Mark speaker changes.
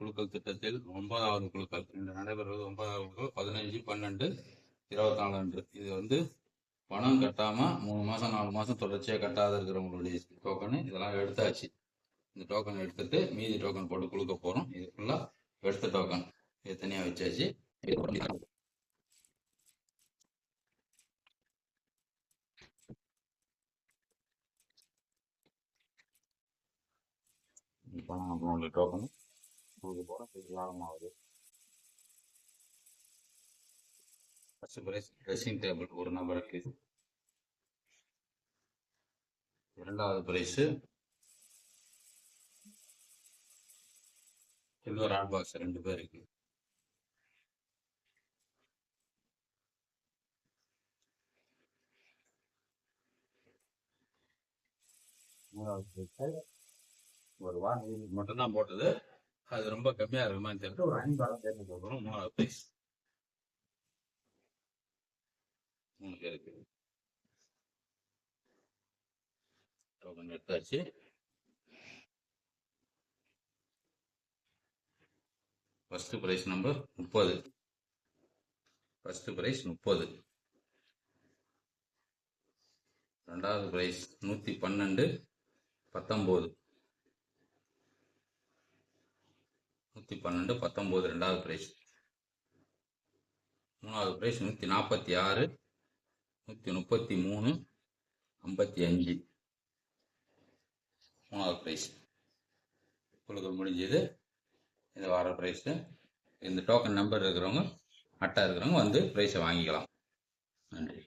Speaker 1: குழுக்கள் திட்டத்தில் ஒன்பதாவது குழுக்கள். இன்று நடைபெறுவது ஒன்பதாவது குழுக்கள் பதினஞ்சு பன்னெண்டு இருபத்தி நாலு அன்று. இது வந்து பணம் கட்டாம மூணு மாசம் நாலு மாசம் தொடர்ச்சியா கட்டாத இருக்கிறவங்களுடைய டோக்கனு இதெல்லாம் எடுத்தாச்சு. இந்த டோக்கன் எடுத்துட்டு மீதி டோக்கன் போட்டு கொடுக்க போறோம். இது ஃபுல்லா எடுத்த டோக்கன் இது தனியா வச்சாச்சு. இது இப்போ நான் டோக்கன் போறோம் இது லாபமாகுது ஃபர்ஸ்ட் பிரைஸ் ட்ரெஸ்ஸிங் டேபிள் ஒரு நபருக்கு இரண்டாவது பிரைஸ் சில்வர் ஹாட் பாக்ஸ் ரெண்டு மூணாவது prize ஒரு வாரம் மட்டும்தான் போட்டது. அது ரொம்ப கம்மியா இருக்குமான்னு தெரியல ஒரு ஐந்தாயிரம் தேர்ந்து போகிறோம் மூணாவது பிரைஸ் மூணு பேருக்கு டோக்கன் எடுத்தாச்சு. ஃபர்ஸ்ட் பிரைஸ் நம்பர் முப்பது. ஃபர்ஸ்ட் பிரைஸ் முப்பது. ரெண்டாவது பிரைஸ் நூற்றி பன்னெண்டு பத்தொம்போது நூற்றி பன்னெண்டு பத்தொம்போது ரெண்டாவது பிரைஸ் மூணாவது பிரைஸ் நூற்றி நாற்பத்தி ஆறு நூற்றி முப்பத்தி மூணு ஐம்பத்தி அஞ்சு. மூணாவது ப்ரைஸ் உங்களுக்கு முடிஞ்சது. இது வர ப்ரைஸு இந்த டோக்கன் நம்பர் இருக்கிறவங்க அட்டை இருக்கிறவங்க வந்து ப்ரைஸை வாங்கிக்கலாம். நன்றி.